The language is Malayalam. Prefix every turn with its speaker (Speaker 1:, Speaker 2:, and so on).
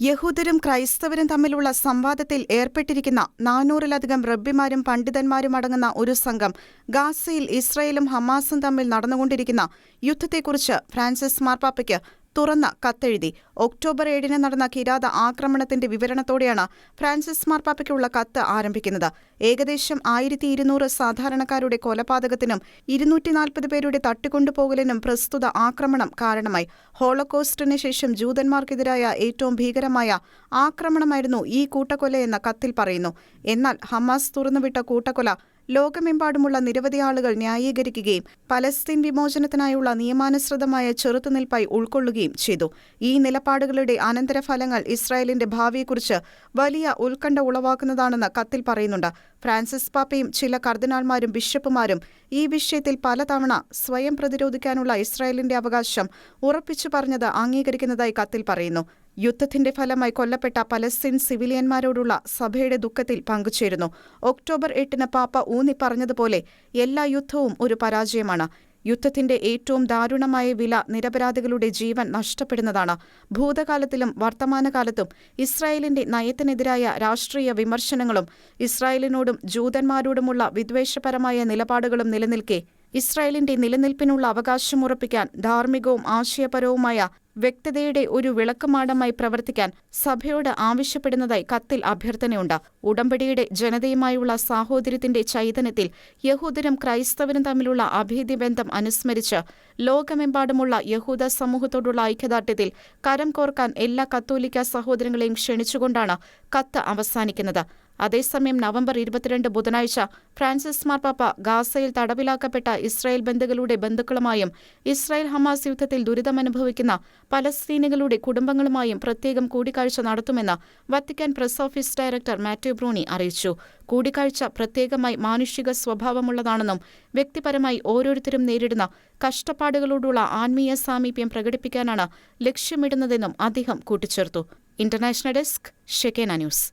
Speaker 1: യഹൂദരും ക്രൈസ്തവരും തമ്മിലുള്ള സംവാദത്തിൽ ഏർപ്പെട്ടിരിക്കുന്ന നാനൂറിലധികം റബ്ബിമാരും പണ്ഡിതന്മാരും അടങ്ങുന്ന ഒരു സംഘം ഗാസയിൽ ഇസ്രയേലും ഹമാസും തമ്മിൽ നടന്നുകൊണ്ടിരിക്കുന്ന യുദ്ധത്തെക്കുറിച്ച് ഫ്രാൻസിസ് മാർപ്പാപ്പയ്ക്ക് തുറന്ന കത്തെഴുതി. ഒക്ടോബർ ഏഴിന് നടന്ന കിരാത ആക്രമണത്തിന്റെ വിവരണത്തോടെയാണ് ഫ്രാൻസിസ് മാർപ്പാപ്പയ്ക്കുള്ള കത്ത് ആരംഭിക്കുന്നത്. ഏകദേശം ആയിരത്തി ഇരുന്നൂറ് സാധാരണക്കാരുടെ കൊലപാതകത്തിനും ഇരുന്നൂറ്റി നാൽപ്പത് പേരുടെ തട്ടിക്കൊണ്ടുപോകലിനും പ്രസ്തുത ആക്രമണം കാരണമായി. ഹോളോകോസ്റ്റിന് ശേഷം ജൂതന്മാർക്കെതിരായ ഏറ്റവും ഭീകരമായ ആക്രമണമായിരുന്നു ഈ കൂട്ടക്കൊല എന്ന കത്തിൽ പറയുന്നു. എന്നാൽ ഹമാസ് തുറന്നുവിട്ട കൂട്ടക്കൊല ലോകമെമ്പാടുമുള്ള നിരവധി ആളുകൾ ന്യായീകരിക്കുകയും പലസ്തീൻ വിമോചനത്തിനായുള്ള നിയമാനുസൃതമായ ചെറുത്തുനിൽപ്പായി ഉൾക്കൊള്ളുകയും ചെയ്തു. ഈ നിലപാടുകളുടെ അനന്തരഫലങ്ങൾ ഇസ്രായേലിന്റെ ഭാവിയെക്കുറിച്ച് വലിയ ഉത്കണ്ഠ ഉളവാക്കുന്നതാണെന്ന് കത്തിൽ പറയുന്നുണ്ട്. ഫ്രാൻസിസ് പാപ്പയും ചില കർദിനാൾമാരും ബിഷപ്പുമാരും ഈ വിഷയത്തിൽ പലതവണ സ്വയം പ്രതിരോധിക്കാനുള്ള ഇസ്രായേലിന്റെ അവകാശം ഉറപ്പിച്ചു പറഞ്ഞത് അംഗീകരിക്കുന്നതായി കത്തിൽ പറയുന്നു. യുദ്ധത്തിന്റെ ഫലമായി കൊല്ലപ്പെട്ട പലസ്തീൻ സിവിലിയന്മാരോടുള്ള സഭയുടെ ദുഃഖത്തിൽ പങ്കുചേരുന്നു. ഒക്ടോബർ എട്ടിന് പാപ്പ ഊന്നി പറഞ്ഞതുപോലെ എല്ലാ യുദ്ധവും ഒരു പരാജയമാണ്. യുദ്ധത്തിന്റെ ഏറ്റവും ദാരുണമായ വില നിരപരാധികളുടെ ജീവൻ നഷ്ടപ്പെടുന്നതാണ്. ഭൂതകാലത്തിലും വർത്തമാനകാലത്തും ഇസ്രായേലിന്റെ നയത്തിനെതിരായ രാഷ്ട്രീയ വിമർശനങ്ങളും ഇസ്രായേലിനോടും ജൂതന്മാരോടുമുള്ള വിദ്വേഷപരമായ നിലപാടുകളും നിലനിൽക്കെ ഇസ്രായേലിന്റെ നിലനിൽപ്പിനുള്ള അവകാശം ഉറപ്പിക്കാൻ ധാർമ്മികവും ആശയപരവുമായ വ്യക്തതയുടെ ഒരു വിളക്കുമാടമായി പ്രവർത്തിക്കാൻ സഭയോട് ആവശ്യപ്പെടുന്നതായി കത്തിൽ അഭ്യർത്ഥനയുണ്ട്. ഉടമ്പടിയുടെ ജനതയുമായുള്ള സാഹോദര്യത്തിന്റെ ചൈതന്യത്തിൽ യഹൂദരും ക്രൈസ്തവരും തമ്മിലുള്ള അഭേദ്യബന്ധം അനുസ്മരിച്ച് ലോകമെമ്പാടുമുള്ള യഹൂദ സമൂഹത്തോടുള്ള ഐക്യദാർഢ്യത്തിൽ കരം കോർക്കാൻ എല്ലാ കത്തോലിക്ക സഹോദരങ്ങളെയും ക്ഷണിച്ചുകൊണ്ടാണ് കത്ത് അവസാനിക്കുന്നത്. അതേസമയം നവംബർ ഇരുപത്തിരണ്ട് ബുധനാഴ്ച ഫ്രാൻസിസ് മാർപ്പാപ്പ ഗാസയിൽ തടവിലാക്കപ്പെട്ട ഇസ്രായേൽ ബന്ധുക്കളുടെ ബന്ധുക്കളുമായും ഇസ്രായേൽ ഹമാസ് യുദ്ധത്തിൽ ദുരിതമനുഭവിക്കുന്ന പലസ്തീനികളുടെ കുടുംബങ്ങളുമായും പ്രത്യേകം കൂടിക്കാഴ്ച നടത്തുമെന്ന് Vatican press office director Matthew Bruni അറിയിച്ചു. കൂടിക്കാഴ്ച പ്രത്യേകമായി മാനുഷിക സ്വഭാവമുള്ളതാണെന്നും വ്യക്തിപരമായി ഓരോരുത്തരും നേരിടുന്ന കഷ്ടപ്പാടുകളോടുള്ള ആത്മീയ സാമീപ്യം പ്രകടിപ്പിക്കാനാണ് ലക്ഷ്യമിടുന്നതെന്നും അദ്ദേഹം കൂട്ടിച്ചേർത്തു. International desk Shekinah news.